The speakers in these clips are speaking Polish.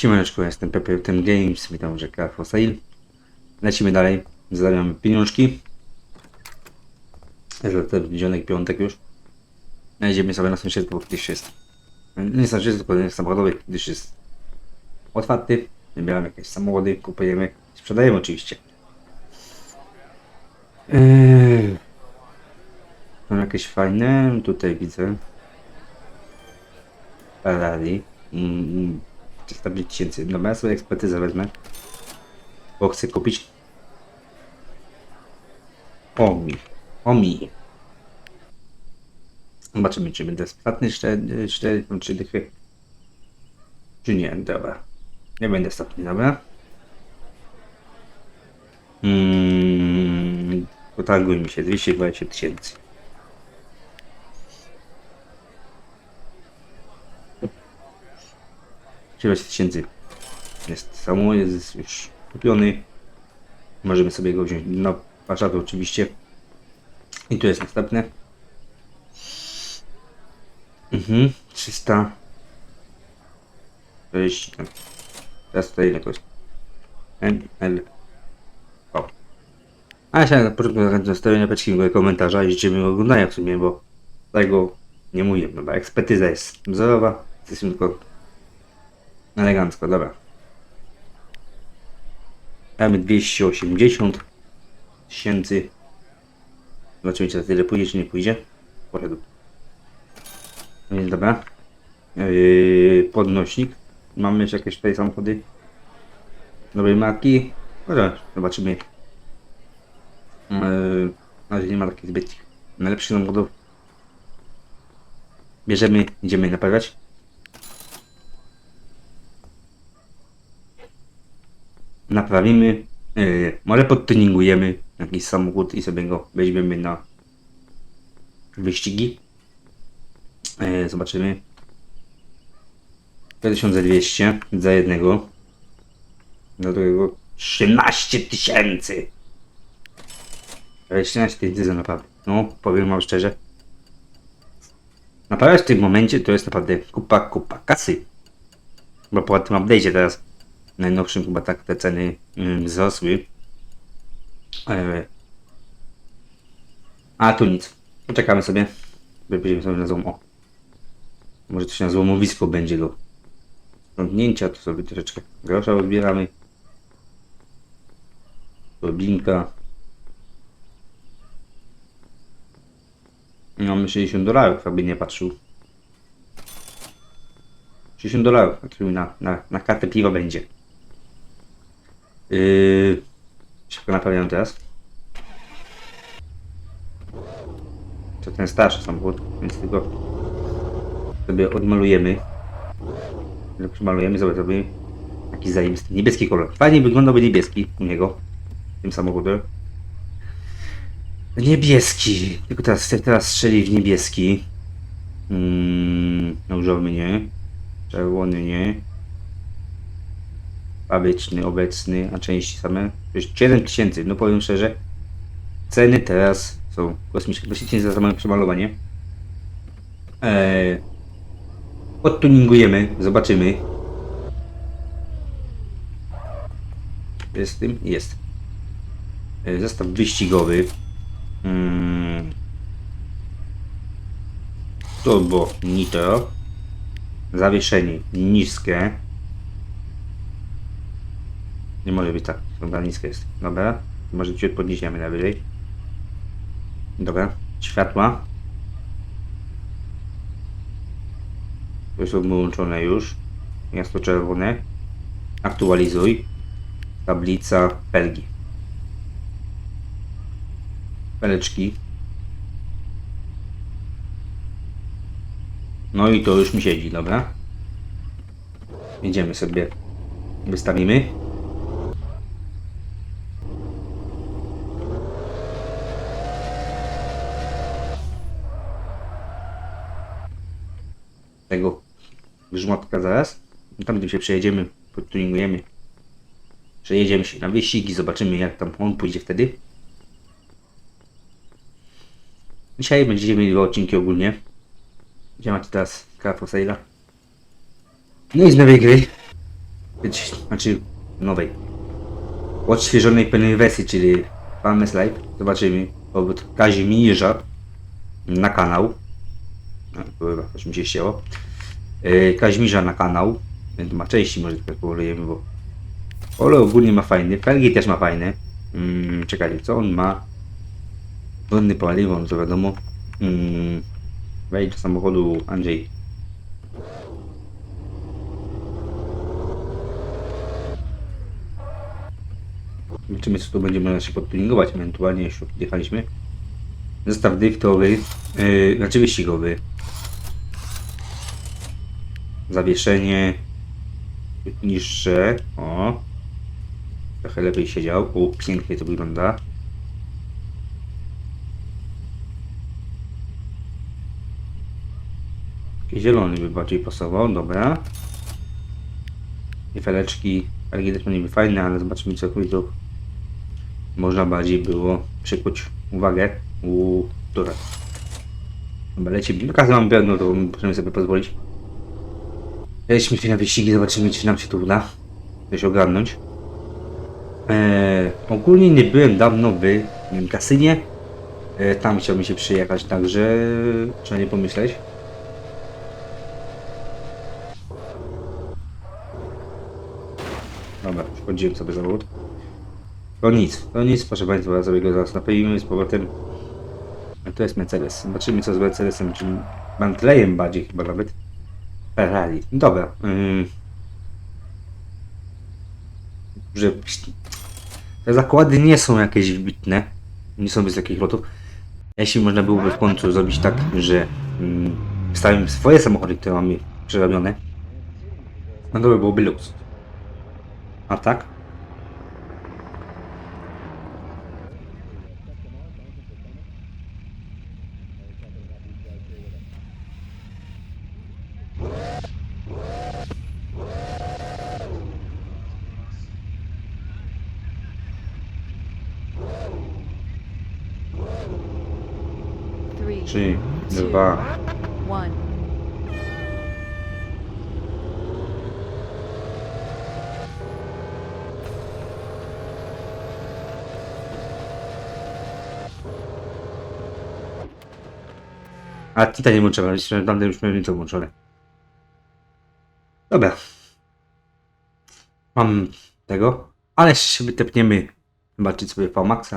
Siemaneczko, jestem Pepe Ten Games, witam, że for sale. Lecimy dalej, zarabiamy pieniążki. To dzionek piątek już. Jedziemy sobie na sąsiedztwo, gdyż jest... Nie sąsiedztwo, tylko samochodowy, gdyż jest otwarty. Wybieramy jakieś samochody, kupujemy, sprzedajemy oczywiście. Są jakieś fajne, tutaj widzę. Ferrari. Mm, 400 tysięcy. Dobra, ja sobie ekspertyzę wezmę. Bo chcę kupić. Omi. Omi. Zobaczymy, czy będę stratny 4, 4 3 dychy. Czy nie, dobra. Nie będę stratny, dobra. Hmm, potarguj mi się, 220 tysięcy. Dziewięć tysięcy jest samo, jest już kupiony. Możemy sobie go wziąć na Warszawę oczywiście. I tu jest następne. Mhm, 300. 40. Teraz tutaj ile to jest? N, L. O. A ja się na początku zachęcam zostawienia paczki komentarza i życzę mi oglądania w sumie, bo tego nie mówię, no bo ekspertyza jest wzorowa, jesteśmy tylko Elegancko, dobra. Damy 280 tysięcy. Zobaczymy, czy za tyle pójdzie, czy nie pójdzie. Poszedł. No Więc dobra. Yy, podnośnik. Mamy jeszcze jakieś tutaj samochody dobrej marki. Może zobaczymy. Yy, na razie nie ma takich zbyt najlepszych samochodów. Bierzemy, idziemy naprawiać. Naprawimy, yy, może podtuningujemy jakiś samochód i sobie go weźmiemy na wyścigi. Yy, zobaczymy. 2200 za jednego. Do drugiego 13 tysięcy. 13 tysięcy za naprawdę. No, powiem wam szczerze. Naprawiać w tym momencie to jest naprawdę kupa, kupa kasy. Bo po tym update'cie teraz najnowszym chyba tak te ceny mm, wzrosły. E, A tu nic. Poczekamy sobie. Będziemy sobie na złom. O. Może coś na złomowisko będzie do sprzątnięcia. To sobie troszeczkę grosza odbieramy. Blinka. Mamy 60 dolarów, aby nie patrzył. 60 dolarów, na, na, na kartę piwa będzie. Yy, szybko naprawiam teraz. To ten starszy samochód, więc tylko sobie odmalujemy. Przymalujemy sobie sobie taki zajebisty niebieski kolor. Fajnie wyglądałby niebieski u niego. Tym samochodzie. Niebieski. Tylko teraz, teraz strzeli w niebieski. Mm, różowy nie. Czerwony nie fabryczny, obecny, a części same. Już 7 tysięcy, no powiem szczerze, ceny teraz są kosmiczne. Właściwie za samo przemalowanie. Eee, odtuningujemy, zobaczymy. Jest tym? Jest. Eee, zestaw wyścigowy. Hmm. Turbo Nitro. Zawieszenie niskie. Nie może być tak, to nisko jest. Dobra, może ciut podniesiemy najwyżej. Dobra, światła. To są wyłączone już. Miasto czerwone. Aktualizuj. Tablica felgi. Peleczki. No i to już mi siedzi, dobra. Idziemy sobie. Wystawimy. Tego grzmotka zaraz. Tam gdy się przejedziemy, podtuningujemy. Przejedziemy się na wyścigi, zobaczymy jak tam on pójdzie wtedy. Dzisiaj będziecie mieli dwa odcinki ogólnie. Gdzie macie teraz for Sale'a. No i z nowej gry. znaczy nowej, odświeżonej pełnej wersji, czyli Palmes Live. Zobaczymy powód Kazimierza na kanał. Chyba coś mi się ścięło. Yy, na kanał. Więc ma części, może tak polejemy, bo Pole ogólnie ma fajny, felgi też ma fajne. Mm, czekajcie, co on ma? Wodny paliwo, no to wiadomo. Mm, wejdź do samochodu Andrzej. Zobaczymy co tu będzie można się podtuningować, ewentualnie już jechaliśmy. Zestaw driftowy, yy, znaczy wyścigowy. Zawieszenie niższe, o. Trochę lepiej siedział, o pięknie to wygląda. Zielony by bardziej pasował, dobra. I feleczki, felgi też niby fajne, ale zobaczymy co tu można bardziej było przykuć uwagę u która. Dobra. No każdy mam pewno, to możemy sobie pozwolić. Jedźmy się na wyścigi, zobaczymy czy nam się to uda. Coś ogarnąć. Eee, ogólnie nie byłem dawno w kasynie. Eee, tam chciałbym się przyjechać, także trzeba nie pomyśleć. Dobra, wchodziłem sobie zawód. To nic, to nic, proszę Państwa, ja sobie go zaraz napojimy z powrotem. To jest Mercedes. Zobaczymy co z Mercedesem, czy Bentleyem bardziej chyba nawet. Ferrari. Dobra. Ym. Że te zakłady nie są jakieś wybitne. Nie są bez takich lotów. Jeśli można byłoby w końcu zrobić tak, że ym, wstawiam swoje samochody, które mamy przerobione, no to by byłoby luz. A tak? Dwa. A Tita nie włączyła, jeszcze tamten już miałem to włączone. Dobra. Mam tego, ale się wytepniemy zobaczyć sobie VMAXa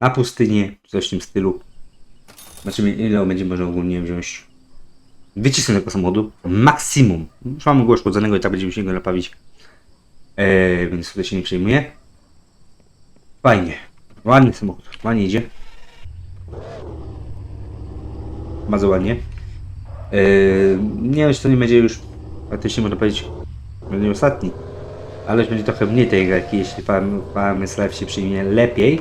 na pustynię, coś w tym stylu. Zobaczymy ile będzie można ogólnie wziąć. Wycisnąć tego samochodu. Maksimum. Już mam go uszkodzonego i tak będziemy się go naprawić. Eee, więc tutaj się nie przejmuję. Fajnie. Ładny samochód. Ładnie idzie. Bardzo ładnie. Yy, nie wiem, czy to nie będzie już praktycznie można powiedzieć będzie ostatni. Ale już będzie trochę mniej tej graki, jeśli Life się przyjmie lepiej.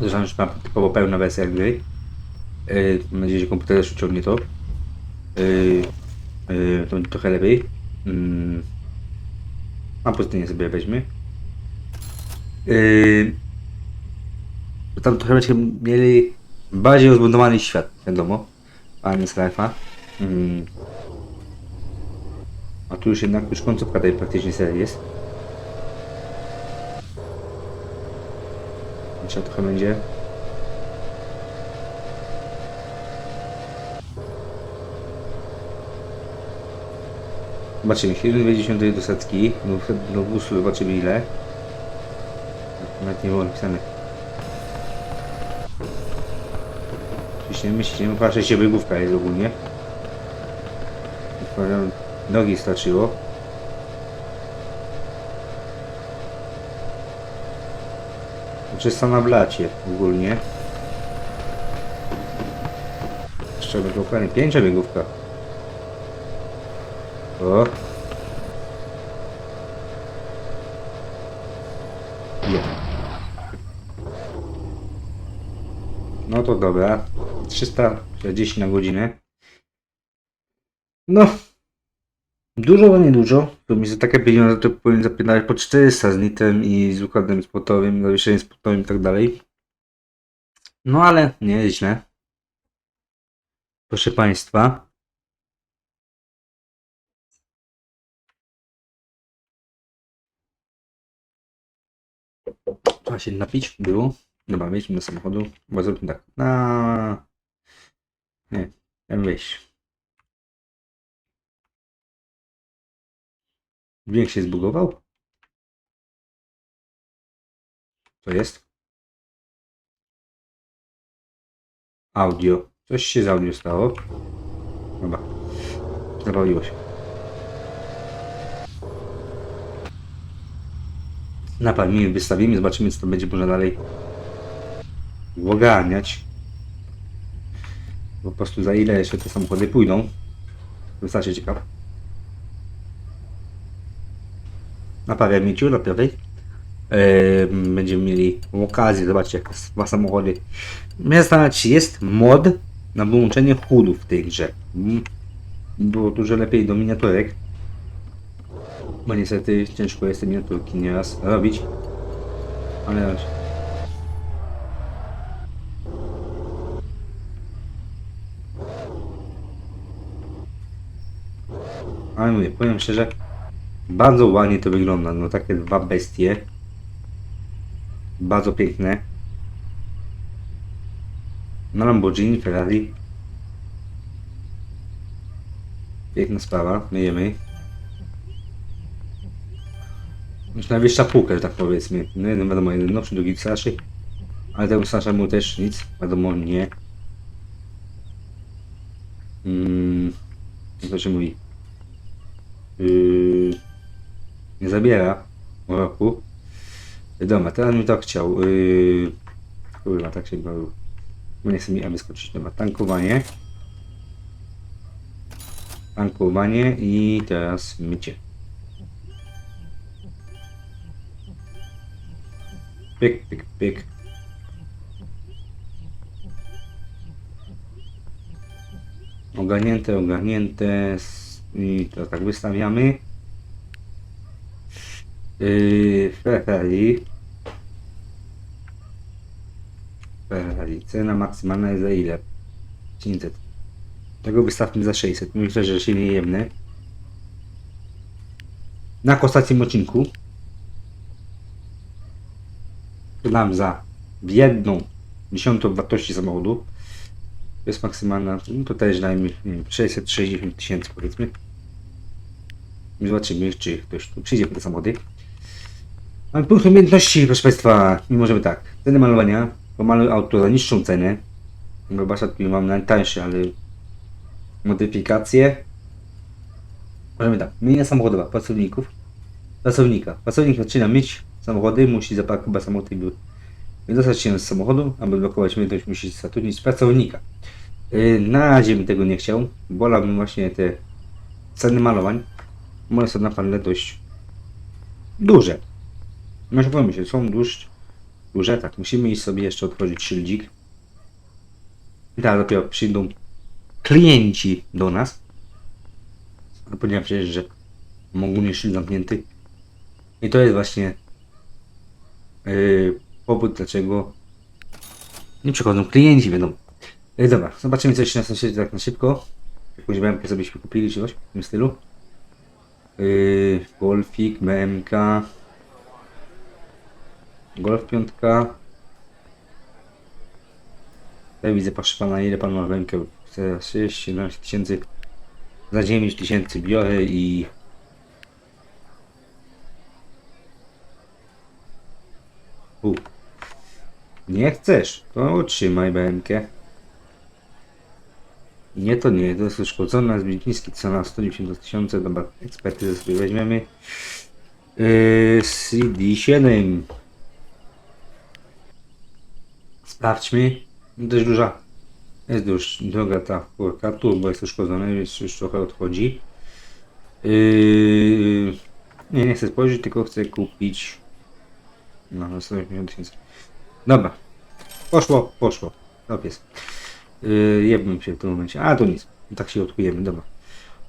Zresztą już mam typowo pełna wersja gry. Yy, mam nadzieję, że komputer też uciągnie to. Yy, yy, to będzie trochę lepiej. Yy, a pustynię sobie weźmy. Yy, tam trochę będziemy mieli bardziej rozbudowany świat, wiadomo. Fajny Life'a. Mm. A tu już jednak już końcówka tej praktycznie serii jest. Jeszcze trochę będzie. Zobaczymy, 7,20 do setki, do, do 200 zobaczymy ile. Nawet nie było napisane. Ciśniemy, ciśniemy, patrzę się biegówka jest ogólnie. Nogi starczyło. Czysto na blacie ogólnie. Jeszcze biegówka, nie, pięcia biegówka. O. Je. No to dobra. 340 na godzinę. No. Dużo, ale nie dużo. To mi za takie pieniądze to powinien zapinać po 400 z nitem i z układem spotowym, zawieszeniem spotowym i tak dalej. No ale nie źle. Proszę Państwa. Trzeba się napić, było. Dobra, wejdźmy do samochodu, bo zróbmy tak. Na... Nie, ja wejść. Dźwięk się zbugował? Co jest? Audio. Coś się z audio stało. Dobra. Zawaliło się. Napalimy, wystawimy, zobaczymy co to będzie można dalej ogarniać. Po prostu za ile jeszcze te samochody pójdą. Wystarczy ciekaw. Naprawiamy ciu na prawej. Eee, będziemy mieli okazję zobaczyć jak dwa samochody. Mnie zastanawiać jest mod na wyłączenie chudów w tej grze. Mm, Było dużo lepiej do miniaturek. Bo niestety ciężko jest te miniaturki nieraz robić. Ale Ale mówię, powiem szczerze, bardzo ładnie to wygląda. No takie dwa bestie. Bardzo piękne. Na Lamborghini, Ferrari. Piękna sprawa, myjemy. Już najwyższa półka, że tak powiedzmy. No jeden wiadomo, jeden nowszy, drugi starszy. Ale temu starszemu też nic, wiadomo, nie. Mm, to mówi? Yy, nie zabiera roku. Dobra, teraz mi to chciał. Yy, kurwa, tak się bawił. Bo nie chce mi aby skoczyć. Dobra, tankowanie. Tankowanie i teraz mycie. Pyk, pyk, pyk. Ogarnięte, ogarnięte. I to tak wystawiamy. Yy, Ferrari. Ferrari. Cena maksymalna jest za ile? 500. Tego wystawmy za 600. Myślę, że się nie jemne. Na ostatnim odcinku dam za jedną dziesiątą wartości samochodu. To jest maksymalna, no to też dajmy wiem, 660 tysięcy powiedzmy. Zobaczymy, czy ktoś tu przyjdzie po te samochody. Mamy punkt umiejętności, proszę Państwa, i możemy tak. Ceny malowania, pomaluj auto za niższą cenę. Zobaczcie, tu mam najtańsze, ale modyfikacje. Możemy tak, myjnia samochodowa, pracowników. Pracownika. Pracownik zaczyna myć samochody, musi zaparkować samochód by wydostać się z samochodu, aby blokować mytość, musi zatrudnić pracownika. Yy, na razie bym tego nie chciał. Wolałbym właśnie te ceny malowań. One są naprawdę dość duże. Może powiem się, są duż, duże, tak. Musimy iść sobie jeszcze otworzyć szyldzik. I teraz dopiero przyjdą klienci do nas. A powiedziałem przecież, że mam ogólnie szyld zamknięty. I to jest właśnie yy, powód, dlaczego nie przychodzą klienci, wiadomo. Yy, dobra, zobaczymy coś na sąsiedzie tak na szybko. Jakąś BMK sobie kupili, czy coś w tym stylu. Yy, Golfik, BMK. Golf piątka. Ja widzę, proszę pana, ile pan ma BMK? Za 6, 17 tysięcy. Za 9 tysięcy biorę i U. Nie chcesz, to otrzymaj BMK. Nie, to nie, to jest uszkodzona, zbyt niski cena 190 tysięcy, dobra, ekspertyzę sobie weźmiemy. Yy, CD7. Sprawdźmy. Dość duża. Jest dość droga ta furka, turbo jest uszkodzone, więc już trochę odchodzi. Yy, nie, nie chcę spojrzeć, tylko chcę kupić no, na 180 tysięcy. Dobra. Poszło, poszło. No pies. Yy, się w tym momencie. A, to nic. Tak się odkujemy, dobra.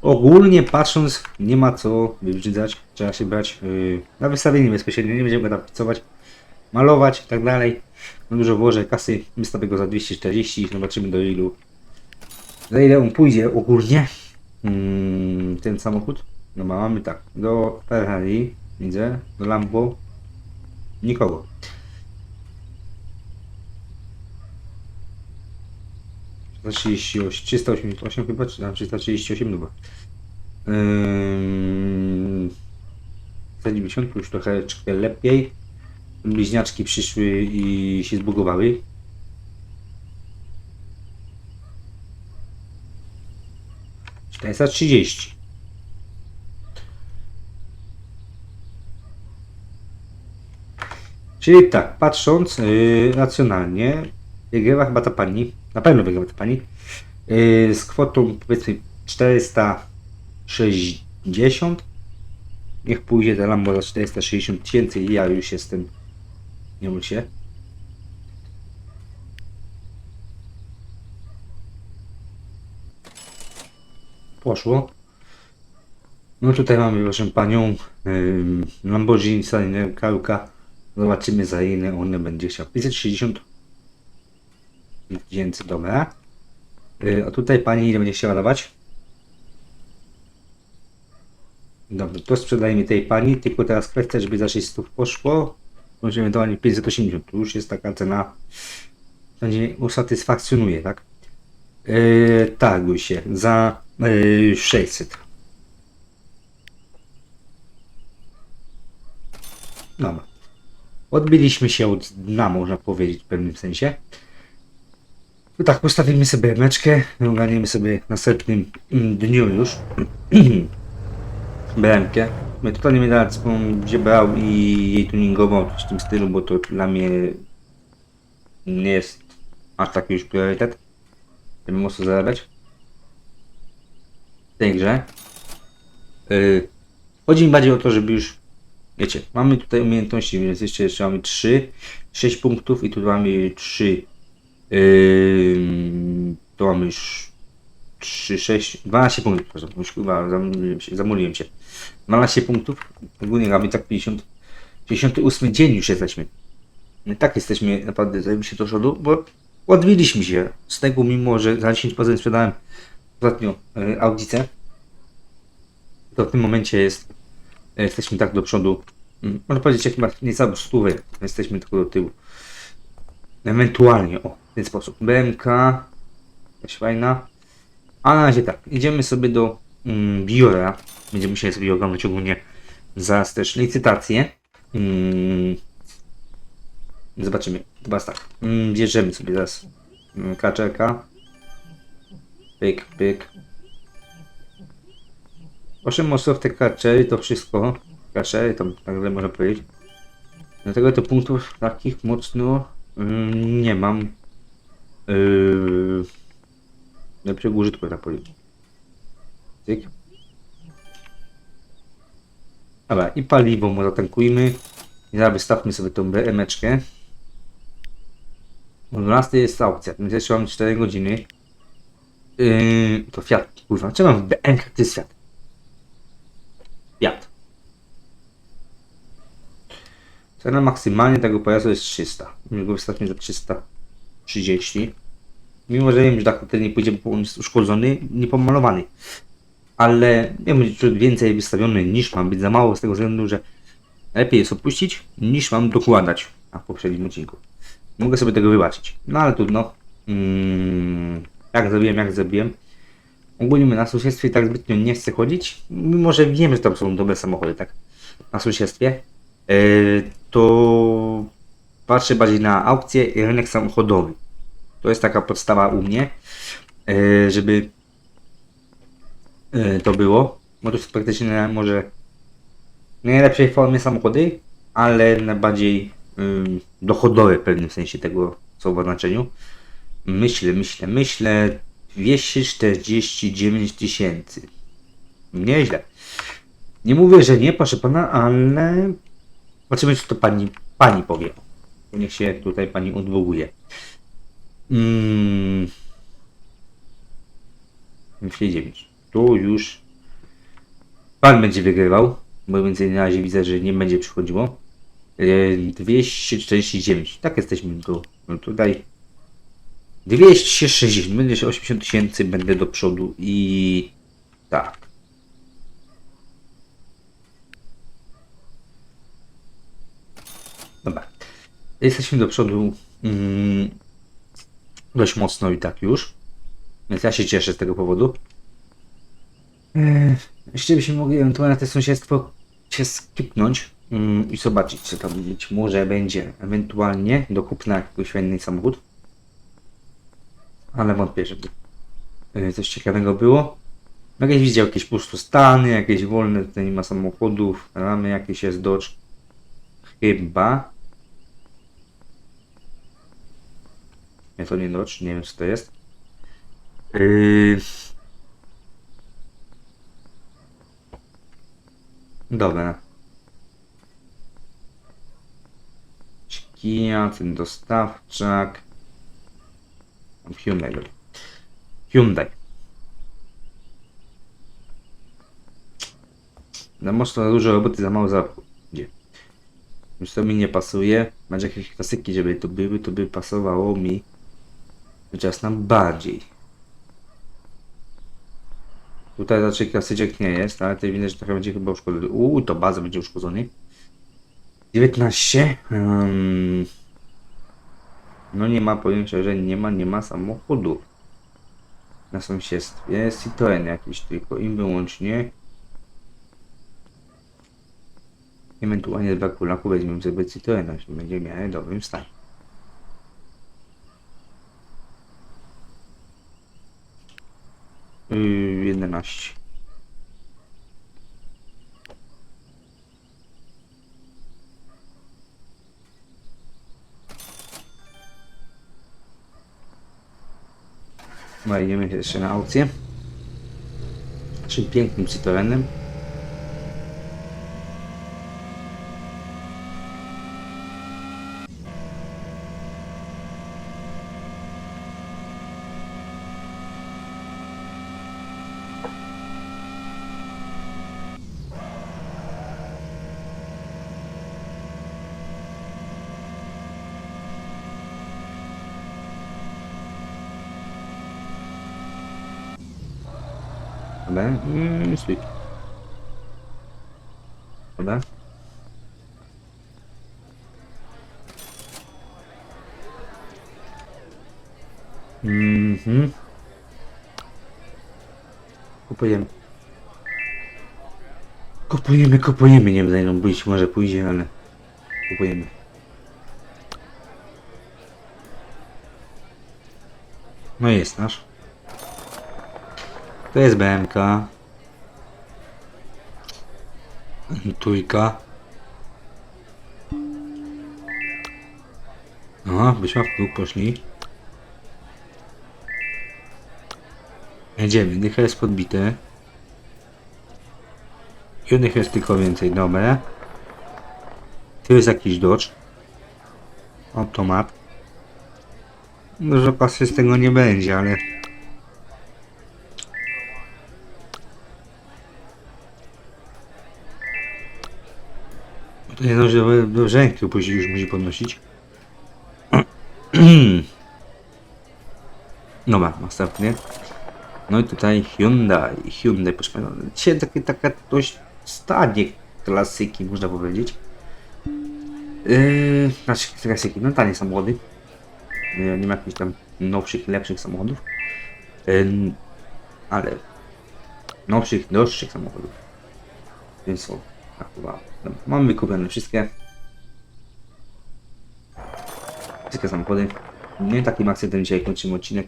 Ogólnie patrząc, nie ma co wybrzydzać. Trzeba się brać yy, na wystawienie bezpośrednio. Nie będziemy go napicować, malować i tak dalej. No dużo włożę kasy. Wystawię go za 240. Zobaczymy do ilu. Za ile on pójdzie ogólnie. Mm, ten samochód. No mamy tak. Do Ferrari. Widzę. Do Lambo. Nikogo. Za 38, 388 chyba, czy tam 338 chyba. Ym, za 90 już trochę lepiej. Bliźniaczki przyszły i się zbugowały. Czterysta trzydzieści. Czyli tak, patrząc yy, racjonalnie, wygrywa chyba ta pani, na pewno wygrywa ta pani, yy, z kwotą powiedzmy 460. Niech pójdzie ta Lambo za 460 tysięcy i ja już jestem, nie mój się. Poszło. No tutaj mamy proszę panią Lamborghini Salinę Karuka. Zobaczymy za ile one będzie chciał. 560 tysięcy, dobra. Yy, a tutaj pani ile będzie chciała dawać? Dobra, to sprzedajmy tej pani, tylko teraz kwestia, żeby za 600 poszło. Może ewentualnie 580, to już jest taka cena, będzie usatysfakcjonuje, tak? Yy, się za yy, 600. Dobra. Odbiliśmy się od dna, można powiedzieć w pewnym sensie. No tak, postawimy sobie meczkę, ogarniemy sobie w następnym mm, dniu już BMkę. My tutaj nie będę gdzie brał i jej tuningował coś w tym stylu, bo to dla mnie nie jest aż taki już priorytet, żeby mocno zarabiać w tej grze. Yy, chodzi mi bardziej o to, żeby już Wiecie, mamy tutaj umiejętności, więc jeszcze, jeszcze mamy 3, 6 punktów i tu mamy 3. Yy, to mamy już 3, 6, 12 punktów. przepraszam, Już chyba zamówiłem się, zamówiłem się. 12 punktów. Ogólnie mamy tak 50, 58 dzień już jesteśmy. My tak jesteśmy naprawdę zajebiście do przodu, bo odbiliśmy się z tego, mimo że za 10% sprzedałem ostatnio yy, audicę. To w tym momencie jest jesteśmy tak do przodu. mm, Można powiedzieć, jak chyba niecałą stówę. Jesteśmy tylko do tyłu. Ewentualnie, o, ten sposób. BMK, jakaś fajna. A na razie tak, idziemy sobie do mm, biura. Będziemy musieli sobie oglądać ogólnie zaraz też licytację. Mm, zobaczymy. Chyba tak. Mm, bierzemy sobie zaraz kaczerka. Pyk, pyk. Mocno w te kaczery to wszystko. Kaczery to tak można powiedzieć. Dlatego to punktów takich mocno nie mam. Yy, lepszego użytku powiedzieć. Cyk. Dobra, i paliwo mu zatankujmy. I zaraz wystawmy sobie tą BM-eczkę. O 12 jest aukcja, więc jeszcze mam 4 godziny. Yy, to Fiat, kurwa, czemu mam BM, to jest Fiat? Fiat. Cena maksymalnie tego pojazdu jest 300. My go wystawimy za 330. Mimo, że wiem, że tak nie pójdzie, bo on jest uszkodzony, niepomalowany. Ale nie będzie więcej wystawiony niż mam być za mało z tego względu, że lepiej jest opuścić niż mam dokładać na poprzednim odcinku. Mogę sobie tego wybaczyć. No ale trudno. Mm, jak zrobiłem, jak zrobiłem. Ogólnie na sąsiedztwie tak zbytnio nie chcę chodzić, mimo że wiem, że tam są dobre samochody, tak? Na sąsiedztwie. Yy, to patrzę bardziej na aukcje i rynek samochodowy. To jest taka podstawa u mnie, yy, żeby yy, to było. Bo to jest praktycznie może nie najlepszej formie samochody, ale najbardziej dochodowe w pewnym sensie tego słowa znaczeniu. Myślę, myślę, myślę. 249 tysięcy. Nieźle. Nie mówię, że nie, proszę pana, ale zobaczymy, co to pani, pani powie. Niech się tutaj pani odwołuje. Mm. 209. Tu już pan będzie wygrywał, bo więcej na razie widzę, że nie będzie przychodziło. E, 249. Tak jesteśmy tu. Tutaj 260, będzie się 80 tysięcy, będę do przodu i tak. Dobra. Jesteśmy do przodu mm, dość mocno i tak już. Więc ja się cieszę z tego powodu. Eee, jeśli byśmy mogli ewentualnie to sąsiedztwo się skipnąć mm, i zobaczyć, co tam być może będzie ewentualnie do kupna jakiegoś inny samochód. Ale wątpię, żeby e, coś ciekawego było. Jakieś widział jakieś pustostany, jakieś wolne, tutaj nie ma samochodów, ramy jakieś jest Dodge. Chyba. Nie, to nie wiem co to jest. Yy... Dobra. Kia, ten dostawczak. Hyundai. Hyundai. No mocno dużo roboty, za mało. Gdzie? Już to mi nie pasuje. Masz jakieś klasyki, żeby to były, to by pasowało mi. Chociaż nam bardziej. Tutaj raczej klasyczek nie jest, ale tutaj widać, że trochę będzie chyba uszkodzony. Uuu, to bardzo będzie uszkodzony. 19. Um, no nie ma, powiem szczerze, nie ma, nie ma samochodu. Na sąsiedztwie jest Citroen jakiś tylko i wyłącznie. Ewentualnie z braku laku weźmiemy sobie Citroena, będzie w dobrym stanie. Yy, 11. Dobra, idziemy jeszcze na aukcję. Pięknym Citroenem. Dobra, mm, stój. Dobra. Mhm. Kupujemy. Kupujemy, kupujemy. Nie wiem, no być może pójdzie, ale kupujemy. No jest nasz. To jest BMK. Trójka. Aha, byśmy w klub poszli. Jedziemy, dycha jest podbite. Jednych jest tylko więcej, dobre. Tu jest jakiś dodge. Automat. Dużo pasy z tego nie będzie, ale... To nie dobrze, do, do ręki później już musi podnosić. Dobra, następnie. No i tutaj Hyundai. Hyundai, proszę Państwa. Dzisiaj takie, taka dość stadie klasyki, można powiedzieć. Yy, znaczy klasyki, no tanie samochody. Yy, nie ma jakichś tam nowszych, lepszych samochodów. Yy, ale nowszych, droższych samochodów. Więc są. Tak, chyba. Dobra, Mamy wykupione wszystkie. Wszystkie samochody. Nie takim akcentem dzisiaj kończymy odcinek.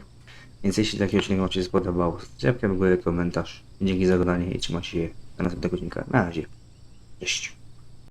Więc jeśli taki odcinek Wam się spodobał, zostawcie w górę komentarz. Dzięki za oglądanie i trzymajcie się do następnego odcinka. Na razie. Cześć.